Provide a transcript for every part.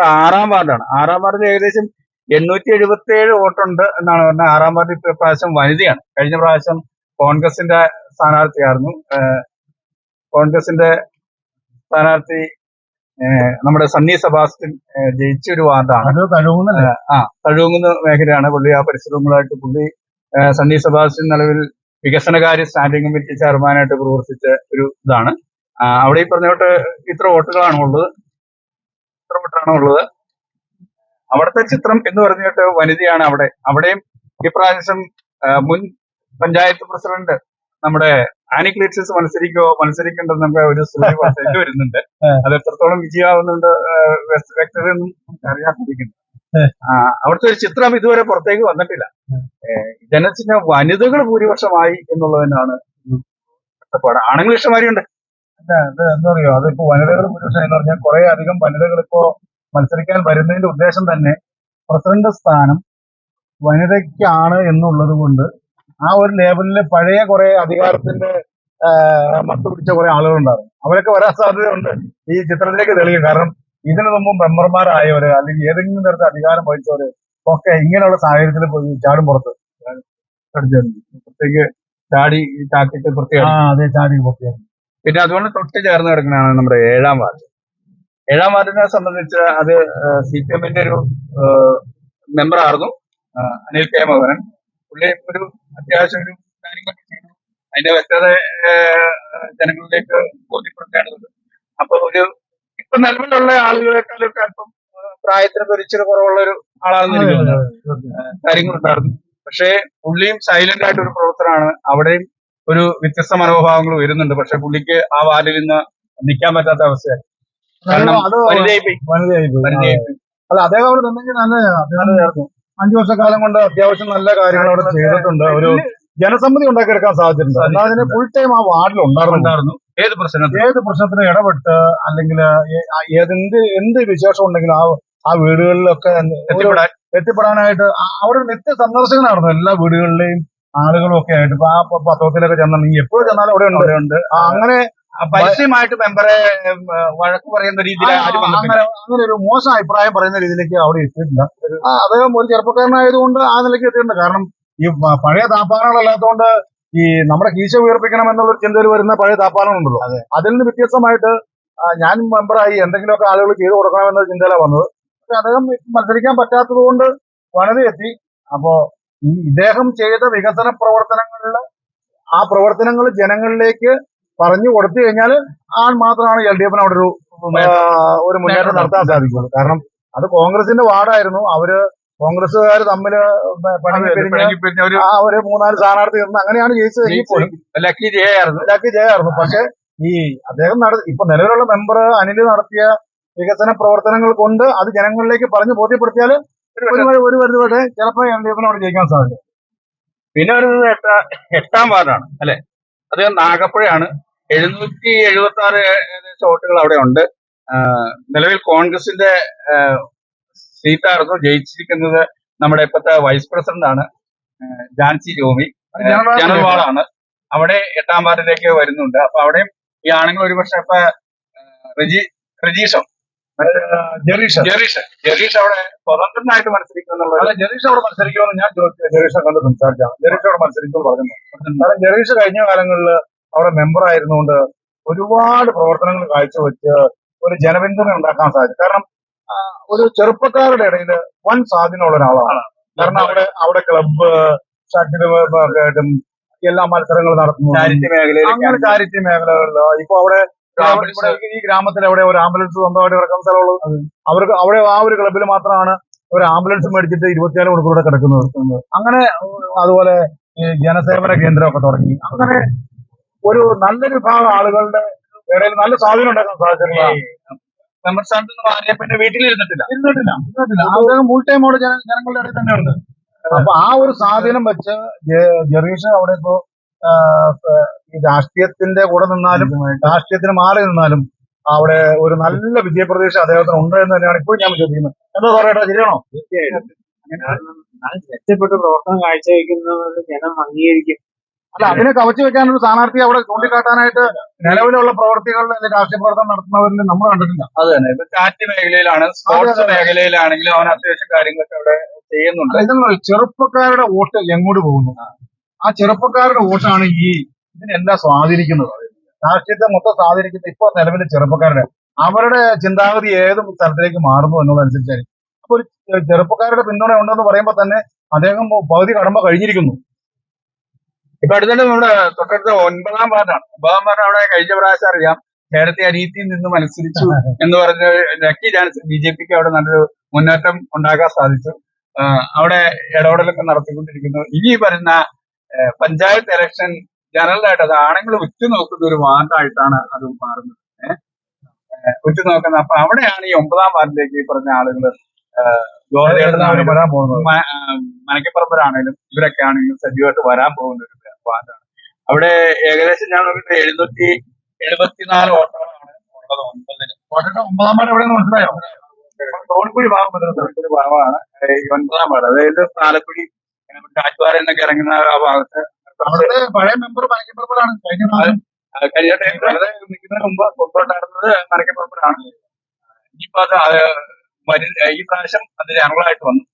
ആറാം വാർഡാണ്. ആറാം വാർഡിൽ ഏകദേശം എണ്ണൂറ്റി എഴുപത്തി ഏഴ് വോട്ടുണ്ട് എന്നാണ് പറഞ്ഞത്. ആറാം വാർഡിൽ പ്രാവശ്യം വനിതയാണ്. കഴിഞ്ഞ പ്രാവശ്യം കോൺഗ്രസിന്റെ സ്ഥാനാർത്ഥിയായിരുന്നു കോൺഗ്രസിന്റെ സ്ഥാനാർത്ഥി നമ്മുടെ സണ്ണി സെബാസ്റ്റ്യൻ ജയിച്ച ഒരു വാർഡാണ്. ആ തഴുകുന്ന മേഖലയാണ് പുള്ളി. ആ പരിസരങ്ങളുമായിട്ട് പുള്ളി സണ്ണി സെബാസ്റ്റ്യൻ നിലവിൽ വികസനകാര്യ സ്റ്റാൻഡിംഗ് കമ്മിറ്റി ചെയർമാനായിട്ട് പ്രവർത്തിച്ച ഒരു ഇതാണ്. അവിടെ ഈ പറഞ്ഞോട്ട് ഇത്ര വോട്ടുകളാണ് ഉള്ളത് ഇത്ര വോട്ടാണ് ഉള്ളത്? അവിടുത്തെ ചിത്രം എന്ന് പറഞ്ഞിട്ട് വനിതയാണ് അവിടെ. അവിടെയും ഇപ്രാവശ്യം മുൻ പഞ്ചായത്ത് പ്രസിഡന്റ് നമ്മുടെ ആനിക്ലിറ്റ്സിസ് മത്സരിക്കോ മത്സരിക്കേണ്ടെന്നൊക്കെ ഒരു സൂചന പുറത്തേക്ക് വരുന്നുണ്ട്. അത് എത്രത്തോളം വിജയമാവുന്നുണ്ട് വ്യക്തതയൊന്നും നമുക്ക് ആ, അവിടുത്തെ ഒരു ചിത്രം ഇതുവരെ പുറത്തേക്ക് വന്നിട്ടില്ല. ജനസിന് വനിതകൾ ഭൂരിപക്ഷമായി എന്നുള്ളതിനാണ് ആണുങ്ങൾ ഇഷ്ടമാരിയുണ്ട്. എന്താ പറയുക അതിപ്പോ വനിതകൾ പുരുഷൻ എന്ന് പറഞ്ഞാൽ കുറെ അധികം വനിതകൾ ഇപ്പോ മത്സരിക്കാൻ വരുന്നതിന്റെ ഉദ്ദേശം തന്നെ പ്രസിഡന്റ് സ്ഥാനം വനിതയ്ക്കാണ് എന്നുള്ളത് കൊണ്ട് ആ ഒരു ലേബലിൽ പഴയ കുറെ അധികാരത്തിന്റെ മത്ത് പിടിച്ച കുറെ ആളുകളുണ്ടാകും അവരൊക്കെ വരാൻ സാധ്യതയുണ്ട്. ഈ ചിത്രത്തിലേക്ക് തെളിയും. കാരണം ഇതിനു മുമ്പ് മെമ്പർമാരായവര് അല്ലെങ്കിൽ ഏതെങ്കിലും തരത്തിൽ അധികാരം വഹിച്ചവര് ഒക്കെ ഇങ്ങനെയുള്ള സാഹചര്യത്തിൽ പോയി ചാടും പുറത്ത്. പ്രത്യേക ചാടി ചാക്കിട്ട് ആ അതെ ചാടി പൊട്ടിയാണ് പിന്നെ അതുകൊണ്ട് തൊട്ട് ചേർന്ന് കിടക്കുന്നതാണ് നമ്മുടെ ഏഴാം വാർഡ്. ഏഴാം വാർഡിനെ സംബന്ധിച്ച് അത് സി പി എമ്മിന്റെ ഒരു മെമ്പറായിരുന്നു അനിൽ കെ മോഹനൻ. പുള്ളി ഒരു അത്യാവശ്യം ഒരു കാര്യങ്ങളൊക്കെ ചെയ്തു. അതിന്റെ വ്യക്തത ജനങ്ങളിലേക്ക് ബോധ്യപ്പെടുത്തേണ്ടതുണ്ട്. അപ്പൊ ഒരു ഇപ്പൊ നിലവിലുള്ള ആളുകളെക്കാളൊക്കെ അല്പം പ്രായത്തിന് ഒരു ഇച്ചിരി കുറവുള്ള ഒരു ആളാണെന്ന് എനിക്ക് കാര്യങ്ങളുണ്ടായിരുന്നു. പക്ഷേ പുള്ളിയും സൈലന്റ് ആയിട്ട് ഒരു പ്രവർത്തനമാണ്. അവിടെയും ഒരു വ്യത്യസ്ത മനോഭാവങ്ങൾ വരുന്നുണ്ട്. പക്ഷെ പുള്ളിക്ക് ആ വാർഡിൽ നിന്ന് നിൽക്കാൻ പറ്റാത്ത അവസ്ഥയാണ് കാരണം. അല്ല അദ്ദേഹം അവിടെ നിന്നെങ്കിൽ നല്ലതാണ് അഞ്ചു വർഷക്കാലം കൊണ്ട് അത്യാവശ്യം നല്ല കാര്യങ്ങൾ അവിടെ ചെയ്തിട്ടുണ്ട്. ഒരു ജനസമ്മതി ഉണ്ടാക്കിയെടുക്കാൻ സാധിച്ചിട്ടുണ്ട്. എന്നാൽ അതിന് ഫുൾ ടൈം ആ വാർഡിൽ ഉണ്ടായിരുന്നു. ഏത് പ്രശ്നത്തിൽ ഏത് പ്രശ്നത്തിന് ഇടപെട്ട് അല്ലെങ്കിൽ ഏതെന്ത് എന്ത് വിശേഷം ഉണ്ടെങ്കിലും ആ ആ വീടുകളിലൊക്കെ എത്തിപ്പെടാനായിട്ട് അവിടെ നിത്യ സന്ദർശകനായിരുന്നു എല്ലാ വീടുകളിലെയും. ആളുകളും ഒക്കെ ആയിട്ട് ഇപ്പൊ ആ പത്രത്തിലൊക്കെ പത്രത്തിലൊക്കെ നീ എപ്പോഴും ചെന്നാലും അവിടെ ഉണ്ട് ഉണ്ട്. അങ്ങനെ പരസ്യമായിട്ട് മെമ്പറെ വഴക്ക് പറയുന്ന രീതിയിൽ അങ്ങനെ അങ്ങനെ ഒരു മോശം അഭിപ്രായം പറയുന്ന രീതിയിലേക്ക് അവിടെ എത്തിയിട്ടില്ല. അദ്ദേഹം ഒരു ചെറുപ്പക്കാരനായതുകൊണ്ട് ആ നിലയ്ക്ക് എത്തിയിട്ടുണ്ട്. കാരണം ഈ പഴയ താപ്പാനകളല്ലാത്തതുകൊണ്ട് ഈ നമ്മുടെ കീശ ഉയർപ്പിക്കണം എന്നുള്ള ചിന്തയിൽ വരുന്ന പഴയ താപ്പാനങ്ങളുണ്ടല്ലോ. അതിൽ നിന്ന് വ്യത്യസ്തമായിട്ട് ഞാൻ മെമ്പറായി എന്തെങ്കിലുമൊക്കെ ആളുകൾ ചെയ്തു കൊടുക്കണമെന്ന ചിന്തയിലാണ് വന്നത്. പക്ഷെ അദ്ദേഹം മത്സരിക്കാൻ പറ്റാത്തത് കൊണ്ട് വനിത എത്തി അപ്പോ ഈ ഇദ്ദേഹം ചെയ്ത വികസന പ്രവർത്തനങ്ങളിൽ ആ പ്രവർത്തനങ്ങൾ ജനങ്ങളിലേക്ക് പറഞ്ഞു കൊടുത്തു കഴിഞ്ഞാൽ ആ മാത്രമാണ് എൽ ഡി എഫിന് അവിടെ ഒരു ഒരു മുന്നേറ്റം നടത്താൻ സാധിക്കുള്ളൂ. കാരണം അത് കോൺഗ്രസിന്റെ വാർഡായിരുന്നു. അവർ കോൺഗ്രസുകാർ തമ്മിൽ ഒരു ആ ഒരു മൂന്നാൽ സ്ഥാനാർത്ഥി നിന്ന് അങ്ങനെയാണ് ജയിച്ചത് ലക്കി ജയായിരുന്നു ലക്കി ജയായിരുന്നു പക്ഷെ ഈ അദ്ദേഹം നട ഇപ്പൊ നിലവിലുള്ള മെമ്പർ അനിൽ നടത്തിയ വികസന പ്രവർത്തനങ്ങൾ കൊണ്ട് അത് ജനങ്ങളിലേക്ക് പറഞ്ഞു ബോധ്യപ്പെടുത്തിയാൽ ഒരു വഴി- ഒരു പരിധി വരെ ചിലപ്പോ എൽ ഡി എഫിന് അവിടെ ജയിക്കാൻ സാധിക്കും പിന്നെ വരുന്നത് എട്ടാ എട്ടാം വാർഡാണ് അല്ലെ? അത് നാഗപ്പുഴയാണ്. എഴുന്നൂറ്റി എഴുപത്തി ആറ് ഏകദേശം വോട്ടുകൾ അവിടെ ഉണ്ട്. നിലവിൽ കോൺഗ്രസിന്റെ സീറ്റായിരുന്നു ജയിച്ചിരിക്കുന്നത് നമ്മുടെ ഇപ്പോഴത്തെ വൈസ് പ്രസിഡന്റ് ആണ് ജാൻസി ജോമി. ജനറൽ വാളാണ് അവിടെ എട്ടാം വാർഡിലേക്ക് വരുന്നുണ്ട്. അപ്പൊ അവിടെയും ഈ ആണുങ്ങൾ ഒരുപക്ഷെ ഇപ്പൊ റെജി റെജീഷോ ജെറീഷ്. ജെറീഷ്. ജെറീഷ് അവിടെ സ്വതന്ത്രനായിട്ട് മത്സരിക്കുന്നുള്ള അല്ല ജെറീഷ് അവിടെ മത്സരിക്കുമെന്ന് ഞാൻ ജെറീഷിനെ കണ്ട് സംസാരിച്ചാണ്. ജെറീഷ് അവിടെ മത്സരിക്കുമെന്ന് പറഞ്ഞു കാരണം ജെറീഷ് കഴിഞ്ഞ കാലങ്ങളിൽ അവിടെ മെമ്പർ ആയിരുന്നുകൊണ്ട് ഒരുപാട് പ്രവർത്തനങ്ങൾ കാഴ്ചവെച്ച് ഒരു ജനപിന്തുണ ഉണ്ടാക്കാൻ സാധിച്ചു. കാരണം ഒരു ചെറുപ്പക്കാരുടെ ഇടയിൽ വൻ സ്വാധീനമുള്ള ഒരാളാണ്. കാരണം അവിടെ അവിടെ ക്ലബ്ബ് ഷട്ടിലും എല്ലാ മത്സരങ്ങളും നടത്തുന്നു അങ്ങനെ ചാരിറ്റി മേഖലകളിൽ ഇപ്പൊ അവിടെ ഈ ഗ്രാമത്തിൽ അവിടെ ഒരു ആംബുലൻസ് സ്വന്തമായിട്ട് കിടക്കുന്ന സ്ഥലമുള്ളത് അവർക്ക് അവിടെ ആ ഒരു ക്ലബിൽ മാത്രമാണ് ഒരു ആംബുലൻസ് മേടിച്ചിട്ട് ഇരുപത്തിനാല് മണിക്കൂറോടെ കിടക്കുന്നത്. അങ്ങനെ അതുപോലെ ജനസേവന കേന്ദ്രമൊക്കെ തുടങ്ങി. അങ്ങനെ ഒരു നല്ലൊരു വിഭാഗം ആളുകളുടെ ഇടയിൽ നല്ല സ്വാധീനം ഉണ്ടാക്കാൻ സാധിച്ചിട്ടില്ല നമ്മുടെ സ്ഥാനത്ത് നിന്ന് മാറിയ പിന്നെ വീട്ടിലിരുന്നിട്ടില്ല. ഇരുന്നിട്ടില്ല. ഇരുന്നിട്ടില്ല. അദ്ദേഹം ഫുൾ ടൈം അവിടെ ജനങ്ങളുടെ ഇടയിൽ തന്നെ ഉണ്ട് അപ്പൊ ആ ഒരു സ്വാധീനം വെച്ച് ജെറീഷ് അവിടെ ഇപ്പോ ഈ രാഷ്ട്രീയത്തിന്റെ കൂടെ നിന്നാലും രാഷ്ട്രീയത്തിന് മാറി നിന്നാലും അവിടെ ഒരു നല്ല വിജയപ്രതീക്ഷ അദ്ദേഹത്തിന് ഉണ്ട് എന്ന് തന്നെയാണ് ഇപ്പോൾ ഞാൻ വിശ്വസിക്കുന്നത്. എന്താ പറയട്ടെ ശരിയാണോ? തീർച്ചയായിട്ടും. മെച്ചപ്പെട്ട പ്രവർത്തനം കാഴ്ചവെക്കുന്നത് ജനം അംഗീകരിക്കും. അല്ല അതിനെ കവച്ചു വെക്കാൻ ഒരു സ്ഥാനാർത്ഥി അവിടെ ചൂണ്ടിക്കാട്ടാനായിട്ട് നിലവിലുള്ള പ്രവർത്തികളിൽ അല്ലെങ്കിൽ രാഷ്ട്രീയ പ്രവർത്തനം നടത്തുന്നവരിൽ നമ്മൾ കണ്ടിട്ടില്ല. അത് തന്നെ. ഇപ്പൊ ചാറ്റ് മേഖലയിലാണ് സ്പോർട്സ് മേഖലയിലാണെങ്കിലും അവൻ അത്യാവശ്യം കാര്യങ്ങളൊക്കെ അവിടെ ചെയ്യുന്നുണ്ട്. ചെറുപ്പക്കാരുടെ വോട്ട് എങ്ങോട്ട് പോകുന്നു? ആ ചെറുപ്പക്കാരുടെ വോട്ടാണ് ഈ ഇതിനെല്ലാം സ്വാധീനിക്കുന്നത് രാഷ്ട്രീയത്തെ മൊത്തം സ്വാധീനിക്കുന്ന ഇപ്പൊ നിലവിലെ ചെറുപ്പക്കാരുടെ അവരുടെ ചിന്താഗതി ഏത് തരത്തിലേക്ക് മാറുന്നു എന്നുള്ളതനുസരിച്ചായിരിക്കും. അപ്പൊ ഒരു ചെറുപ്പക്കാരുടെ പിന്തുണ ഉണ്ടെന്ന് പറയുമ്പോൾ തന്നെ അദ്ദേഹം പകുതി കടമ്പ കഴിഞ്ഞിരിക്കുന്നു. ഇപ്പൊ അടുത്തിടെ നമ്മുടെ തൊട്ടടുത്ത ഒൻപതാം വാർഡാണ്. ഒമ്പതാം വാർഡ് അവിടെ കഴിഞ്ഞ പ്രാവശ്യം അറിയാം നേരത്തെ അനീതിയിൽ നിന്ന് മത്സരിച്ചു എന്ന് പറഞ്ഞ ലക്കി ചാൻസ് ബി ജെ പിക്ക് അവിടെ നല്ലൊരു മുന്നേറ്റം ഉണ്ടാക്കാൻ സാധിച്ചു. അവിടെ ഇടപെടലൊക്കെ നടത്തിക്കൊണ്ടിരിക്കുന്നു. ഇനി വരുന്ന പഞ്ചായത്ത് ഇലക്ഷൻ ജനറലായിട്ട് അത് ആണുങ്ങൾ ഉറ്റുനോക്കുന്ന ഒരു വാർഡായിട്ടാണ് അത് മാറുന്നത്. ഉറ്റുനോക്കുന്നത് അപ്പൊ അവിടെയാണ് ഈ ഒമ്പതാം വാർഡിലേക്ക് ഈ പറഞ്ഞ ആളുകൾ മനക്കപ്പറമ്പരാണെങ്കിലും ഇവരൊക്കെ ആണെങ്കിലും സജീവമായിട്ട് വരാൻ പോകുന്ന ഒരു വാർഡാണ്. അവിടെ ഏകദേശം ഞാൻ നോക്കിയിട്ട് എഴുന്നൂറ്റി എഴുപത്തിനാല് വോട്ടുകളാണ് ഉള്ളത് ഒൻപതിന് വോട്ടിന്റെ ഒമ്പതാം വാർഡ് എവിടെയെന്ന് മനസ്സിലായോ? തോണിക്കുഴി ഭാഗം തോണിക്കുഴി ഒരു ഭാഗമാണ് ഒമ്പതാം ഒൻപതാം വാർഡ്. അതായത് താലക്കുടി കാറ്റുപാറ എന്നൊക്കെ ഇറങ്ങുന്ന ആ ഭാഗത്ത് നമ്മുടെ പഴയ മെമ്പർ പഴയപ്പുറപ്പാണ് കഴിഞ്ഞ കഴിഞ്ഞ ടൈം വളരെ നിൽക്കുന്നതിന് മുമ്പ് മുമ്പോട്ടായിരുന്നത് മനക്കപ്പുറപ്പരാണ് ഇനിയിപ്പോ അത് ആ, ഈ പ്രാവശ്യം അത് ജനറലായിട്ട് വന്നു.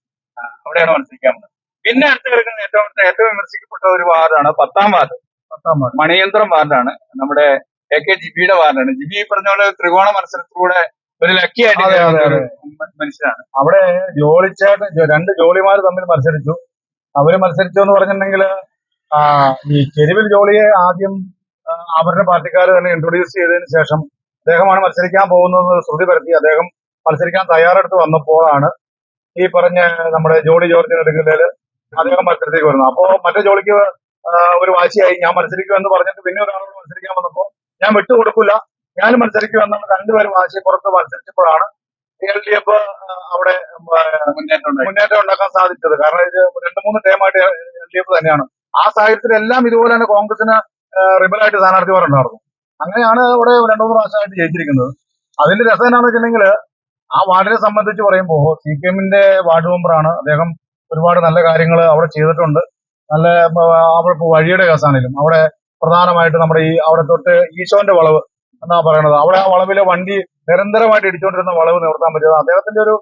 അവിടെയാണ് മനസ്സിലാക്കാൻ വന്നത് പിന്നെ അടുത്ത് കിടക്കുന്ന ഏറ്റവും ഏറ്റവും വിമർശിക്കപ്പെട്ട ഒരു വാർഡാണ് പത്താം വാർഡ്. പത്താം വാർഡ്. മണിയന്ത്രം വാർഡാണ്. നമ്മുടെ എ കെ ജിബിയുടെ വാർഡാണ്. ജിബി പറഞ്ഞ പോലെ ത്രികോണ മത്സരത്തിലൂടെ ഒരു ലക്കി ആയിട്ട് മനുഷ്യനാണ്. അവിടെ ജോളിച്ചായിട്ട് രണ്ട് ജോളിമാർ തമ്മിൽ മത്സരിച്ചു. അവർ മത്സരിച്ചു എന്ന് പറഞ്ഞിട്ടുണ്ടെങ്കിൽ ഈ ചെരുവിൽ ജോളിയെ ആദ്യം അവരുടെ പാർട്ടിക്കാർ തന്നെ ഇൻട്രൊഡ്യൂസ് ചെയ്തതിന് ശേഷം അദ്ദേഹമാണ് മത്സരിക്കാൻ പോകുന്നതെന്ന് ശ്രുതി പരത്തി അദ്ദേഹം മത്സരിക്കാൻ തയ്യാറെടുത്ത് വന്നപ്പോഴാണ് ഈ പറഞ്ഞ നമ്മുടെ ജോളി ജോർജിന് എടുക്കുന്നതിൽ അദ്ദേഹം മത്സരത്തേക്ക് വരുന്നത്. അപ്പോ മറ്റേ ജോളിക്ക് ഒരു വാശിയായി. ഞാൻ മത്സരിക്കും എന്ന് പറഞ്ഞിട്ട് പിന്നെ ഒരാളോട് മത്സരിക്കാൻ വന്നപ്പോ ഞാൻ വിട്ടുകൊടുക്കില്ല ഞാൻ മത്സരിക്കും എന്നാണ് രണ്ടുപേരും വാശി പുറത്ത് മത്സരിച്ചപ്പോഴാണ് എൽ ഡി എഫ് അവിടെ മുന്നേറ്റം ഉണ്ടാക്കാൻ സാധിച്ചത്. കാരണം ഇത് രണ്ടു മൂന്ന് ടൈമായിട്ട് എൽ ഡി എഫ് തന്നെയാണ്. ആ സാഹചര്യത്തിൽ എല്ലാം ഇതുപോലെ തന്നെ കോൺഗ്രസിന് റിബലായിട്ട് സ്ഥാനാർത്ഥിമാരുണ്ടായിരുന്നു അങ്ങനെയാണ് ഇവിടെ രണ്ടു മൂന്ന് പ്രാവശ്യമായിട്ട് ജയിച്ചിരിക്കുന്നത്. അതിന്റെ രസം എന്താണെന്ന് വെച്ചിട്ടുണ്ടെങ്കിൽ ആ വാർഡിനെ സംബന്ധിച്ച് പറയുമ്പോൾ സി പി എമ്മിന്റെ വാർഡ് മെമ്പറാണ് അദ്ദേഹം ഒരുപാട് നല്ല കാര്യങ്ങൾ അവിടെ ചെയ്തിട്ടുണ്ട്. നല്ല അവിടെ വഴിയുടെ കേസാണെങ്കിലും. അവിടെ പ്രധാനമായിട്ട് നമ്മുടെ ഈ അവിടെ തൊട്ട് ഈശോന്റെ വളവ് എന്നാ പറയണത്? അവിടെ ആ വളവിലെ വണ്ടി നിരന്തരമായിട്ട് ഇടിച്ചുകൊണ്ടിരുന്ന വളവ് നിവർത്താൻ പറ്റിയത് അദ്ദേഹത്തിന്റെ ഒരു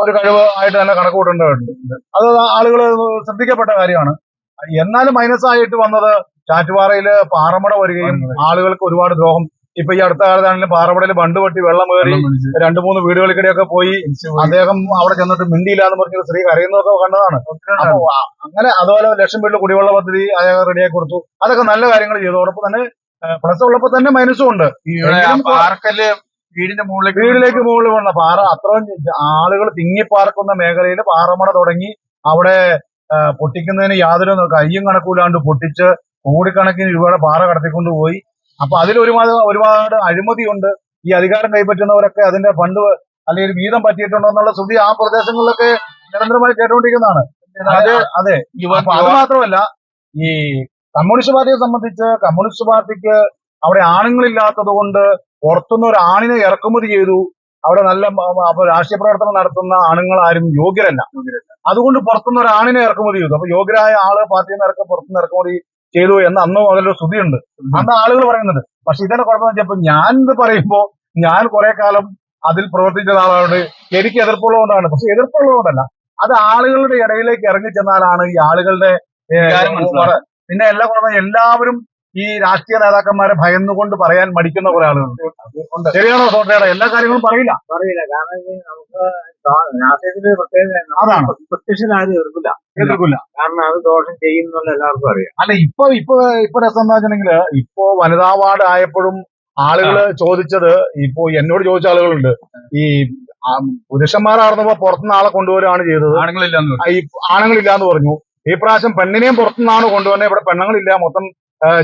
ഒരു കഴിവ് ആയിട്ട് തന്നെ കണക്ക് കൂട്ടേണ്ടതുണ്ട് അത് ആളുകൾ ശ്രദ്ധിക്കപ്പെട്ട കാര്യമാണ്. എന്നാലും മൈനസ് ആയിട്ട് വന്നത് ചാറ്റുപാറയിൽ പാറമട വരികയും ആളുകൾക്ക് ഒരുപാട് ദ്രോഹം. ഇപ്പൊ ഈ അടുത്ത കാലത്താണെങ്കിലും പാറമടയിൽ ബണ്ട് പൊട്ടി വെള്ളം കയറി രണ്ടു മൂന്ന് വീടുകൾക്കിടെയൊക്കെ പോയി അദ്ദേഹം അവിടെ ചെന്നിട്ട് മിണ്ടിയില്ല എന്ന് പറഞ്ഞ സ്ത്രീ കരയുന്നതൊക്കെ കണ്ടതാണ്. അങ്ങനെ അതുപോലെ ലക്ഷം വീട്ടിൽ കുടിവെള്ള പദ്ധതി അദ്ദേഹം റെഡിയാക്കി കൊടുത്തു. അതൊക്കെ നല്ല കാര്യങ്ങൾ ചെയ്തു. അതോടൊപ്പം തന്നെ പ്ലസ് ഉള്ളപ്പോ തന്നെ മൈനസും ഉണ്ട്. പാർക്കൽ വീടിന്റെ മുകളിൽ വീടിലേക്ക് മുകളിൽ വന്ന പാറ അത്രയും ആളുകൾ തിങ്ങിപ്പാർക്കുന്ന മേഖലയിൽ പാറമട തുടങ്ങി അവിടെ പൊട്ടിക്കുന്നതിന് യാതൊരു കയ്യും കണക്കൂലാണ്ട് പൊട്ടിച്ച് കോടിക്കണക്കിന് രൂപയുടെ പാറ കടത്തിക്കൊണ്ട് പോയി. അപ്പൊ അതിൽ ഒരുപാട് ഒരുപാട് അഴിമതിയുണ്ട് ഈ അധികാരം കൈപ്പറ്റുന്നവരൊക്കെ അതിന്റെ ഫണ്ട് അല്ലെങ്കിൽ വീതം പറ്റിയിട്ടുണ്ടോ എന്നുള്ള ശ്രുതി ആ പ്രദേശങ്ങളിലൊക്കെ നിരന്തരമായി കേട്ടുകൊണ്ടിരിക്കുന്നതാണ്. അതെ. അതെ. അത് മാത്രമല്ല ഈ കമ്മ്യൂണിസ്റ്റ് പാർട്ടിയെ സംബന്ധിച്ച് കമ്മ്യൂണിസ്റ്റ് പാർട്ടിക്ക് അവിടെ ആണുങ്ങളില്ലാത്തത് കൊണ്ട് പുറത്തുനിന്ന് ഒരു ആണിനെ ഇറക്കുമതി ചെയ്തു. അവിടെ നല്ല രാഷ്ട്രീയ പ്രവർത്തനം നടത്തുന്ന ആണുങ്ങൾ ആരും യോഗ്യരല്ല. അതുകൊണ്ട് പുറത്തുനിന്ന് ഒരു ആണിനെ ഇറക്കുമതി ചെയ്തു. അപ്പൊ യോഗ്യരായ ആൾ പാർട്ടിയിൽ നിന്ന് ഇറക്കം പുറത്തുനിന്ന് ഇറക്കുമതി ചെയ്തു എന്ന് അന്ന് മുതലൊരു സ്തുതിയുണ്ട്. അന്ന് ആളുകൾ പറയുന്നുണ്ട് പക്ഷെ ഇതിന്റെ കുഴപ്പമെന്ന് വെച്ചപ്പോ ഞാൻ ഇത് പറയുമ്പോൾ ഞാൻ കുറെ കാലം അതിൽ പ്രവർത്തിച്ച ആളാണ് എനിക്ക് എതിർപ്പുള്ളതുകൊണ്ടാണ്. പക്ഷെ എതിർപ്പുള്ളതുകൊണ്ടല്ല. അത് ആളുകളുടെ ഇടയിലേക്ക് ഇറങ്ങി ചെന്നാലാണ് ഈ ആളുകളുടെ. പിന്നെ എല്ലാ കുഴപ്പം എല്ലാവരും ഈ രാഷ്ട്രീയ നേതാക്കന്മാരെ ഭയന്നുകൊണ്ട് പറയാൻ മടിക്കുന്ന കുറെ ആളുകളുണ്ട്. ശരിയാണോ സോട്ടയുടെ എല്ലാ കാര്യങ്ങളും പറയില്ല. പറയില്ല. കാരണം നമുക്ക് രാഷ്ട്രീയത്തിന്റെ പ്രത്യേകത അതാണ്. എതിർക്കില്ല എതിർക്കില്ല കാരണം അത് ദോഷം ചെയ്യുന്നുള്ള എല്ലാവർക്കും അറിയാം. അല്ല ഇപ്പൊ ഇപ്പൊ ഇപ്പൊ രസം എന്താ വെച്ചിട്ടുണ്ടെങ്കിൽ ഇപ്പൊ വനിതാ വാർഡ് ആയപ്പോഴും ആളുകൾ ചോദിച്ചത് ഇപ്പോ എന്നോട് ചോദിച്ച ആളുകളുണ്ട്. ഈ പുരുഷന്മാരാർന്നപ്പോ പുറത്തുനിന്ന് ആളെ കൊണ്ടുവരികയാണ് ചെയ്തത്. ആണുങ്ങളില്ല ആണുങ്ങളില്ല എന്ന് പറഞ്ഞു. ഈ പ്രാവശ്യം പെണ്ണിനെയും പുറത്തുനിന്നാണ് കൊണ്ടുവന്നത്. ഇവിടെ പെണ്ണുങ്ങളില്ല. മൊത്തം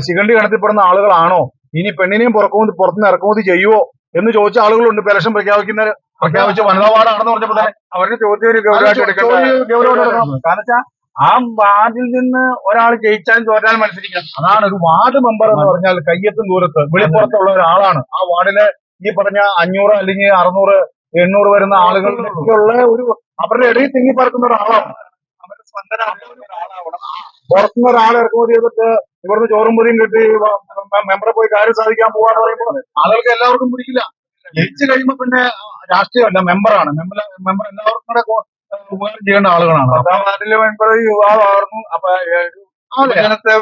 ശിഖണ്ഡി കണത്തിൽപ്പെടുന്ന ആളുകളാണോ? ഇനി പെണ്ണിനെയും പുറക്കുമതി പുറത്തുനിന്ന് ഇറക്കുമതി ചെയ്യുവോ? എന്ന് ചോദിച്ച ആളുകളുണ്ട്. ഇലക്ഷൻ പ്രഖ്യാപിക്കുന്ന പ്രഖ്യാപിച്ച വനിതാ വാർഡാണെന്ന് പറഞ്ഞപ്പോൾ തന്നെ അവരുടെ ചോദ്യം ഒരു ഗൗരവമായിട്ട് എടുക്കേണ്ട എടുക്കണം. കാരണം വെച്ചാൽ ആ വാർഡിൽ നിന്ന് ഒരാൾ ജയിച്ചാലും തോറ്റാലും മത്സരിക്കാം. അതാണ് ഒരു വാർഡ് മെമ്പർ എന്ന് പറഞ്ഞാൽ കയ്യത്തും ദൂരത്ത്. വെളിപ്പുറത്തുള്ള ഒരാളാണ്. ആ വാർഡിലെ ഈ പറഞ്ഞ അഞ്ഞൂറ് അല്ലെങ്കിൽ അറുന്നൂറ് എണ്ണൂറ് വരുന്ന ആളുകളിലുള്ള ഒരു അവരുടെ ഇടയിൽ തിങ്ങി പറക്കുന്ന ഒരാളാണ്. പുറത്തുനിന്ന് ഒരാളെ ഇറക്കുമതി ചെയ്തിട്ട് ഇവിടുന്ന് ചോറും പൊതിയും കിട്ടി മെമ്പറെ പോയി കാര്യം സാധിക്കാൻ പോവാന്ന് പറയുമ്പോൾ ആളുകൾക്ക് എല്ലാവർക്കും പിടിക്കില്ല. ജയിച്ചു കഴിയുമ്പോ പിന്നെ രാഷ്ട്രീയമല്ല മെമ്പറാണ് മെമ്പർ മെമ്പർ എല്ലാവർക്കും കൂടെ ഉപകാരം ചെയ്യേണ്ട ആളുകളാണ്. പത്താം വാർഡിലെ മെമ്പർ യുവാവായിരുന്നു അപ്പൊ അങ്ങനത്തെ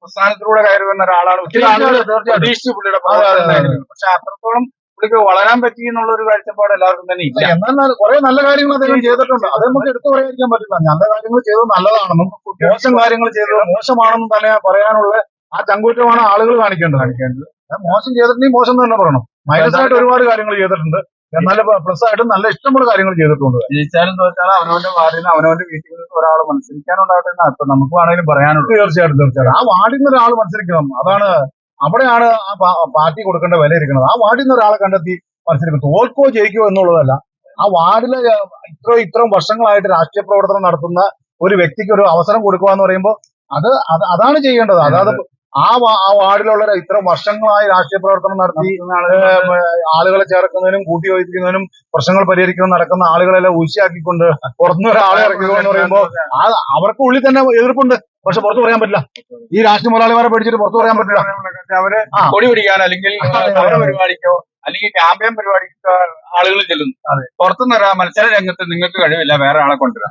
പ്രസ്ഥാനത്തിലൂടെ കയറി വന്ന ഒരാളാണ്. തീർച്ചയായിട്ടും, പക്ഷെ അത്രത്തോളം പുള്ളിക്ക് വളരാൻ പറ്റി എന്നുള്ള ഒരു കാഴ്ചപ്പാട് എല്ലാവർക്കും തന്നെ ഇല്ല. എന്നാൽ കുറെ നല്ല കാര്യങ്ങൾ അദ്ദേഹം ചെയ്തിട്ടുണ്ട്. അത് നമുക്ക് എടുത്തു പറയാതിരിക്കാൻ പറ്റില്ല. നല്ല കാര്യങ്ങൾ ചെയ്തത് നല്ലതാണെന്നും മോശം കാര്യങ്ങൾ ചെയ്തത് മോശമാണെന്നും തന്നെ പറയാനുള്ള ആ ചങ്കൂറ്റമാണ് ആളുകൾ കാണിക്കേണ്ടത്. കാണിക്കേണ്ടത്. മോശം ചെയ്തിട്ടുണ്ടെങ്കിൽ മോശം തന്നെ പറയണം. മൈനസ് ആയിട്ട് ഒരുപാട് കാര്യങ്ങൾ ചെയ്തിട്ടുണ്ട്. എന്നാൽ പ്ലസ് ആയിട്ട് നല്ല ഇഷ്ടമുള്ള കാര്യങ്ങൾ ചെയ്തിട്ടുണ്ട്. ജയിച്ചാലും തോറ്റാലും അവനവന്റെ വാർഡിൽ നിന്ന് അവനവന്റെ വീട്ടിൽ ഒരാൾ മത്സരിക്കാനുണ്ടാവട്ടെ എന്നാ ഇപ്പൊ നമുക്ക് വേണമെങ്കിലും പറയാനുള്ളൂ തീർച്ചയായിട്ടും തീർച്ചയായിട്ടും. ആ വാർഡിൽ നിന്ന് ഒരാൾ മത്സരിക്കണം. അതാണ് അവിടെയാണ് ആ പാർട്ടി കൊടുക്കേണ്ട വില ഇരിക്കുന്നത്. ആ വാർഡിൽ നിന്ന് ഒരാളെ കണ്ടെത്തി മത്സരിക്കും തോൽക്കോ ജയിക്കോ എന്നുള്ളതല്ല. ആ വാർഡിലെ ഇത്ര ഇത്രയും വർഷങ്ങളായിട്ട് രാഷ്ട്രീയ പ്രവർത്തനം നടത്തുന്ന ഒരു വ്യക്തിക്ക് ഒരു അവസരം കൊടുക്കുക എന്ന് പറയുമ്പോൾ അത് അത് അതാണ് ചെയ്യേണ്ടത്. അതായത് ആ ആ വാർഡിലുള്ള ഇത്ര വർഷങ്ങളായി രാഷ്ട്രീയ പ്രവർത്തനം നടത്തി ആളുകളെ ചേർക്കുന്നതിനും കൂട്ടി കൂട്ടിയോജിപ്പിക്കുന്നതിനും പ്രശ്നങ്ങൾ പരിഹരിക്കുന്ന നടക്കുന്ന ആളുകളെല്ലാം ഊശിയാക്കിക്കൊണ്ട് പുറത്തുനിന്ന് ഒരാളെ ഇറക്കുക എന്ന് പറയുമ്പോൾ അവർക്ക് ഉള്ളിൽ തന്നെ എതിർപ്പുണ്ട്. പക്ഷെ പുറത്തു പറയാൻ പറ്റില്ല. ഈ രാഷ്ട്രീയ മുതലാളിമാരെ പേടിച്ചിട്ട് പുറത്തു പറയാൻ പറ്റില്ല. അവർ. കൊടി പിടിക്കാൻ അല്ലെങ്കിൽ പരിപാടിക്കോ അല്ലെങ്കിൽ ക്യാമ്പയിൻ പരിപാടിക്കോ ആളുകൾ ചെല്ലുന്നു. പുറത്തുനിന്ന് മത്സര രംഗത്ത് നിങ്ങൾക്ക് കഴിവില്ല വേറെ ആളെ കൊണ്ടുവരാം.